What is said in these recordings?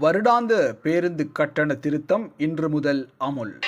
வருடாந்த பேருந்து கட்டண திருத்தம் இன்று முதல் அமுல்.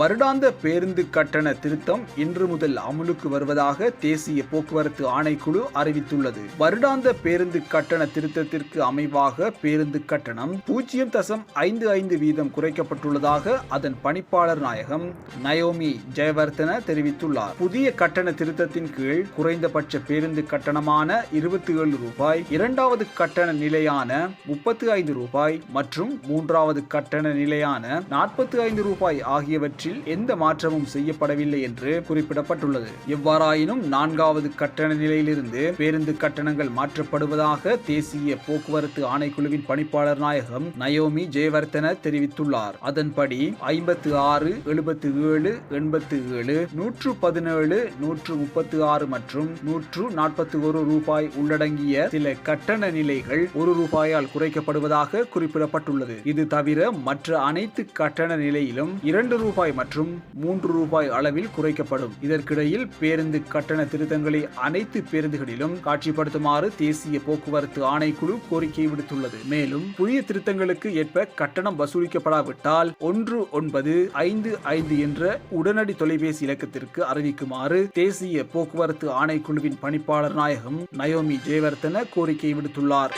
வருடாந்த பேருந்து கட்டண திருத்தம் இன்று முதல் அமுலுக்கு வருவதாக தேசிய போக்குவரத்து ஆணைக்குழு அறிவித்துள்ளது. வருடாந்த பேருந்து கட்டண திருத்தத்திற்கு அமைவாக பேருந்து கட்டணம் பூஜ்ஜியம் தசம் ஐந்து ஐந்து வீதம் குறைக்கப்பட்டுள்ளதாக அதன் பணிப்பாளர் நாயகம் நயோமி ஜெயவர்தன தெரிவித்துள்ளார். புதிய கட்டண திருத்தத்தின் கீழ் குறைந்தபட்ச பேருந்து கட்டணமான இருபத்தி ஏழு ரூபாய் இரண்டாவது கட்டண நிலையான முப்பத்தி ஐந்து ரூபாய் மற்றும் மூன்றாவது கட்டண நிலையான நாற்பத்தி ஐந்து ரூபாய் ஆகியவற்றில் எந்த மாற்றமும் செய்யப்படவில்லை என்று குறிப்பிடப்பட்டுள்ளது. எவ்வாறாயினும் நான்காவது கட்டண நிலையிலிருந்து பேருந்து கட்டணங்கள் மாற்றப்படுவதாக தேசிய போக்குவரத்து ஆணைக்குழுவின் பணிப்பாளர் நாயகம் நயோமி ஜெயவர்தன தெரிவித்துள்ளார். அதன்படி ஐம்பத்து ஆறு எழுபத்து ஏழு எண்பத்து ஏழு நூற்று பதினேழு நூற்று முப்பத்து ஆறு மற்றும் நூற்று நாற்பத்தி ஒரு ரூபாய் உள்ளடங்கிய சில கட்டண நிலைகள் ஒரு ரூபாயால் குறைக்கப்படுவதாக குறிப்பிடப்பட்டுள்ளது. இது தவிர மற்ற அனைத்து கட்டண நிலையிலும் இரண்டு ரூபாய் மற்றும் மூன்று ரூபாய் அளவில் குறைக்கப்படும். இதற்கிடையில் பேருந்து கட்டண திருத்தங்களை அனைத்து பேருந்துகளிலும் காட்சிப்படுத்துமாறு தேசிய போக்குவரத்து ஆணைக்குழு கோரிக்கை விடுத்துள்ளது. மேலும் புதிய திருத்தங்களுக்கு ஏற்ப கட்டணம் வசூலிக்கப்படாவிட்டால் ஒன்று ஒன்பது ஐந்து ஐந்து என்ற உடனடி தொலைபேசி இலக்கத்திற்கு அறிவிக்குமாறு தேசிய போக்குவரத்து ஆணைக்குழுவின் பணிப்பாளர் நாயகம் நயோமி ஜெயவர்தன கோரிக்கை விடுத்துள்ளார்.